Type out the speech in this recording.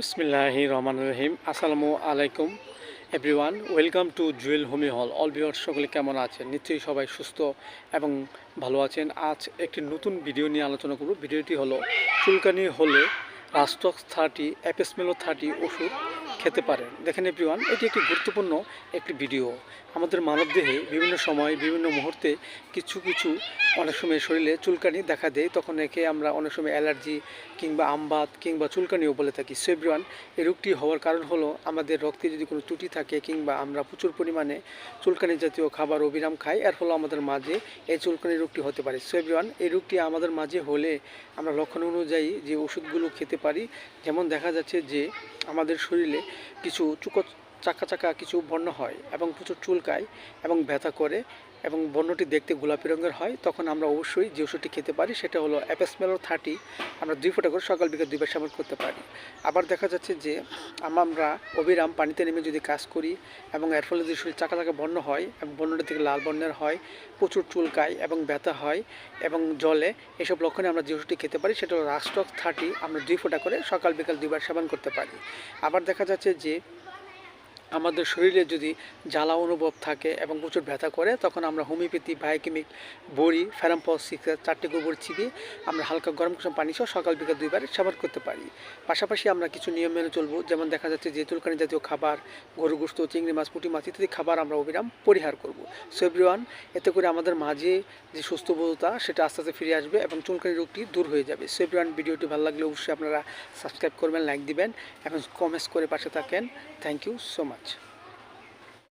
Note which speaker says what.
Speaker 1: বিসমিল্লাহি রহমান রহিম। আসসালামু আলাইকুম, everyone. Welcome to Jewel homie hall. All viewer সকলে কেমন আছেন? নিশ্চয়ই সবাই সুস্থ এবং ভালো আছেন। আজ একটি নতুন ভিডিও নিয়ে আলোচনা করব। ভিডিওটি হলো, চুলকানি হলে রাস্টক থার্টি অ্যাপেসমেলো থার্টি ওষুধ খেতে পারেন। দেখেন এভরিওয়ান এটি একটি গুরুত্বপূর্ণ একটি ভিডিও আমাদের মানবদেহে বিভিন্ন সময়, বিভিন্ন মুহূর্তে কিছু কিছু অনেক সময় শরীরে চুলকানি দেখা দেয়। তখন একে আমরা অনেক সময় অ্যালার্জি কিংবা আমবাত কিংবা চুলকানিও বলে থাকি। সো এভরিওয়ান এই রোগটি হওয়ার কারণ হলো আমাদের রক্তে যদি কোনো ত্রুটি থাকে কিংবা আমরা প্রচুর পরিমাণে চুলকানি জাতীয় খাবার অবিরাম খাই, এর ফলে আমাদের মাঝে এই চুলকানি রোগটি হতে পারে। সো এভরিওয়ান এই রোগটি আমাদের মাঝে হলে আমরা লক্ষণ অনুযায়ী যে ওষুধগুলো খেতে পারি, যেমন দেখা যাচ্ছে যে আমাদের শরীরে কিছু চুকো চাকা চাকা কিছু বন্য হয় এবং প্রচুর চুলকায় এবং ব্যথা করে এবং বন্যটি দেখতে গোলাপি রঙের হয়, তখন আমরা অবশ্যই যে ওষুধটি খেতে পারি সেটা হলো অ্যাপেসমেলো থার্টি আমরা দুই ফোঁটা করে সকাল বিকেল দুইবার সেবন করতে পারি। আবার দেখা যাচ্ছে যে আমরা অবিরাম পানিতে নেমে যদি কাজ করি এবং এর ফলে যদি শরীর চাকা চাকা বর্ণ হয় এবং বন্যটি থেকে লাল বর্ণের হয়, প্রচুর চুলকায় এবং ব্যথা হয় এবং জলে, এসব লক্ষণে আমরা যে ওষুধটি খেতে পারি সেটা হলো রাস্টক থার্টি আমরা দুই ফোঁটা করে সকাল বিকাল দুইবার সেবন করতে পারি। আবার দেখা যাচ্ছে যে আমাদের শরীরে যদি জ্বালা অনুভব থাকে এবং প্রচুর ব্যথা করে, তখন আমরা হোমিওপ্যাথি, বায়োকেমিক, বড়ি ফ্যারামপস সিক্স, চারটে গোবর চিবিয়ে আমরা হালকা গরম কুসুম পানি সহ সকাল বিকাল দুইবার সেবন করতে পারি। পাশাপাশি আমরা কিছু নিয়ম মেনে চলবো, যেমন দেখা যাচ্ছে যে চুলকানি জাতীয় খাবার, গরু গোস্ত, চিংড়ি মাছ, পুঁটি মাছ ইত্যাদি খাবার আমরা অবিরাম পরিহার করব। সো এভরিওয়ান এতে করে আমাদের মাঝে যে সুস্থবোধতা, সেটা আস্তে আস্তে ফিরে আসবে এবং চুলকানি রোগটি দূর হয়ে যাবে। সো এভরিওয়ান ভিডিওটি ভালো লাগলে অবশ্যই আপনারা সাবস্ক্রাইব করবেন লাইক দিবেন এবং কমেন্টস করে পাশে থাকেন। Thank you so much